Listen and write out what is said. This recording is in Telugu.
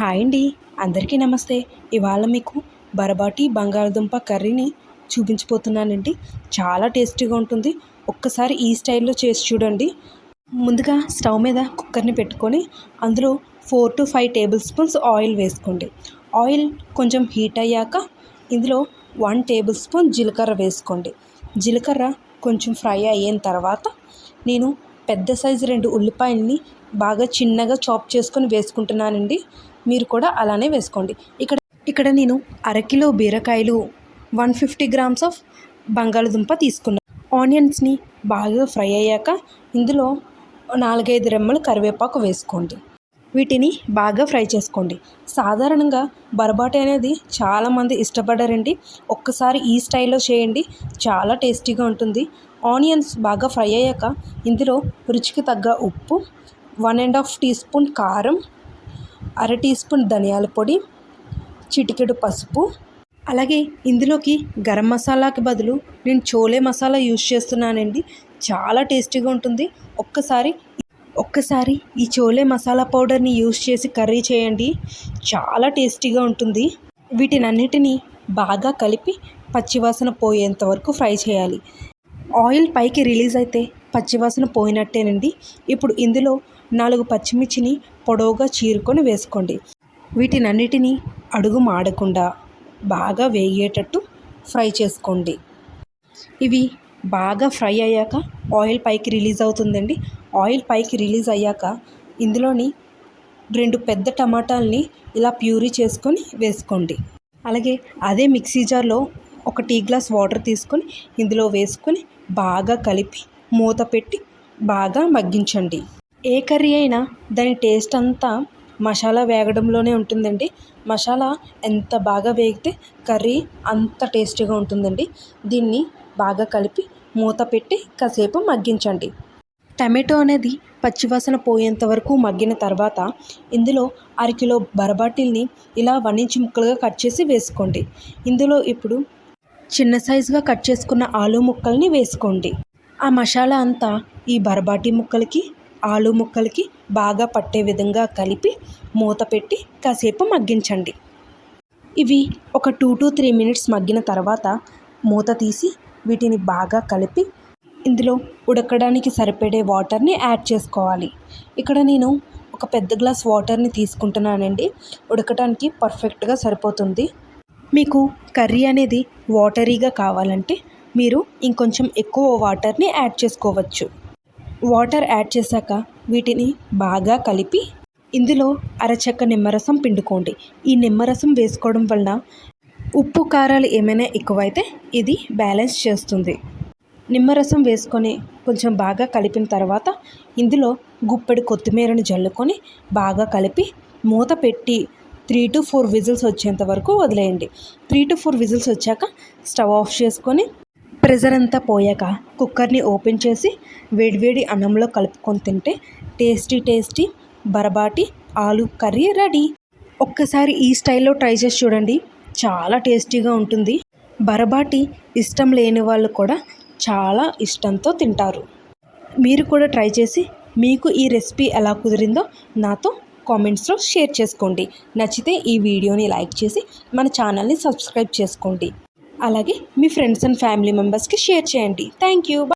హాయ్ అండి. అందరికీ నమస్తే. ఇవాళ మీకు బరబాటి బంగాళదుంప కర్రీని చూపించిపోతున్నానండి చాలా టేస్టీగా ఉంటుంది. ఒక్కసారి ఈ స్టైల్లో చేసి చూడండి. ముందుగా స్టవ్ మీద కుక్కర్ని పెట్టుకొని అందులో four to five tablespoons oil వేసుకోండి. ఆయిల్ కొంచెం హీట్ అయ్యాక ఇందులో వన్ టేబుల్ స్పూన్ జీలకర్ర వేసుకోండి. జీలకర్ర కొంచెం ఫ్రై అయిన తర్వాత నేను పెద్ద సైజు రెండు ఉల్లిపాయల్ని బాగా చిన్నగా చాప్ చేసుకొని వేసుకుంటున్నానండి. మీరు కూడా అలానే వేసుకోండి. ఇక్కడ ఇక్కడ నేను అరకిలో బీరకాయలు వన్ ఫిఫ్టీ గ్రామ్స్ ఆఫ్ బంగాళదుంప తీసుకున్నాను ఆనియన్స్ని బాగా ఫ్రై అయ్యాక ఇందులో నాలుగైదు రెమ్మలు కరివేపాకు వేసుకోండి. వీటిని బాగా ఫ్రై చేసుకోండి. సాధారణంగా బరబాటి అనేది చాలామంది ఇష్టపడరండి. ఒక్కసారి ఈ స్టైల్లో చేయండి చాలా టేస్టీగా ఉంటుంది. ఆనియన్స్ బాగా ఫ్రై అయ్యాక ఇందులో రుచికి తగ్గ ఉప్పు one and half tea spoon కారం అర టీ స్పూన్ ధనియాల పొడి చిటికెడు పసుపు. అలాగే ఇందులోకి గరం మసాలాకి బదులు నేను చోలే మసాలా యూజ్ చేస్తున్నానండి. చాలా టేస్టీగా ఉంటుంది. ఒక్కసారి ఒక్కసారి ఈ చోలే మసాలా పౌడర్ని యూజ్ చేసి కర్రీ చేయండి. చాలా టేస్టీగా ఉంటుంది. వీటినన్నిటినీ బాగా కలిపి పచ్చివాసన పోయేంత వరకు ఫ్రై చేయాలి. ఆయిల్ పైకి రిలీజ్ అయితే పచ్చివాసన పోయినట్టేనండి. ఇప్పుడు ఇందులో నాలుగు పచ్చిమిర్చిని పొడవుగా చీరుకొని వేసుకోండి. వీటినన్నిటినీ అడుగు మాడకుండా బాగా వేగేటట్టు ఫ్రై చేసుకోండి. ఇవి బాగా ఫ్రై అయ్యాక ఆయిల్ పైకి రిలీజ్ అవుతుందండి. ఆయిల్ పైకి రిలీజ్ అయ్యాక ఇందులోని రెండు పెద్ద టమాటాలని ఇలా ప్యూరీ చేసుకొని వేసుకోండి. అలాగే అదే మిక్సీ జార్లో ఒక టీ గ్లాస్ వాటర్ తీసుకొని ఇందులో వేసుకొని బాగా కలిపి మూత పెట్టి బాగా మగ్గించండి. ఏ కర్రీ అయినా దాని టేస్ట్ అంతా మసాలా వేగడంలోనే ఉంటుందండి. మసాలా ఎంత బాగా వేగితే కర్రీ అంత టేస్టీగా ఉంటుందండి. దీన్ని బాగా కలిపి మూత పెట్టి కాసేపు మగ్గించండి. టమాటో అనేది పచ్చివాసన పోయేంత వరకు మగ్గిన తర్వాత ఇందులో అరకిలో బరబాటిల్ని ఇలా వన్ ఇంచ్ ముక్కలుగా కట్ చేసి వేసుకోండి. ఇందులో ఇప్పుడు చిన్న సైజుగా కట్ చేసుకున్న ఆలు ముక్కల్ని వేసుకోండి. ఆ మసాలా అంతా ఈ బరబాటి ముక్కలకి ఆలు ముక్కలకి బాగా పట్టే విధంగా కలిపి మూత పెట్టి కాసేపు మగ్గించండి. ఇవి ఒక టూ టు త్రీ మినిట్స్ మగ్గిన తర్వాత మూత తీసి వీటిని బాగా కలిపి ఇందులో ఉడకడానికి సరిపడే వాటర్ని యాడ్ చేసుకోవాలి. ఇక్కడ నేను ఒక పెద్ద గ్లాస్ వాటర్ని తీసుకుంటున్నానండి. ఉడకడానికి పర్ఫెక్ట్గా సరిపోతుంది. మీకు కర్రీ అనేది వాటరీగా కావాలంటే మీరు ఇంకొంచెం ఎక్కువ వాటర్ని యాడ్ చేసుకోవచ్చు. వాటర్ యాడ్ చేశాక వీటిని బాగా కలిపి ఇందులో అరచక్క నిమ్మరసం పిండుకోండి. ఈ నిమ్మరసం వేసుకోవడం వలన ఉప్పు కారాలు ఏమైనా ఎక్కువైతే ఇది బ్యాలెన్స్ చేస్తుంది. నిమ్మరసం వేసుకొని కొంచెం బాగా కలిపిన తర్వాత ఇందులో గుప్పెడు కొత్తిమీరను జల్లుకొని బాగా కలిపి మూత పెట్టి త్రీ టు ఫోర్ విజిల్స్ వచ్చేంత వరకు వదిలేయండి. త్రీ టు ఫోర్ విజిల్స్ వచ్చాక స్టవ్ ఆఫ్ చేసుకొని ప్రెజర్ అంతా పోయాక కుక్కర్ని ఓపెన్ చేసి వేడివేడి అన్నంలో కలుపుకొని తింటే టేస్టీ టేస్టీ బరబాటి ఆలు కర్రీ రెడీ. ఒక్కసారి ఈ స్టైల్లో ట్రై చేసి చూడండి. చాలా టేస్టీగా ఉంటుంది. బరబాటి ఇష్టం లేని వాళ్ళు కూడా చాలా ఇష్టంతో తింటారు. మీరు కూడా ట్రై చేసి మీకు ఈ రెసిపీ ఎలా కుదిరిందో నాతో కామెంట్స్లో షేర్ చేసుకోండి. నచ్చితే ఈ వీడియోని లైక్ చేసి మన ఛానల్ని సబ్స్క్రైబ్ చేసుకోండి. అలాగే మీ ఫ్రెండ్స్ అండ్ ఫ్యామిలీ మెంబర్స్కి షేర్ చేయండి. Thank you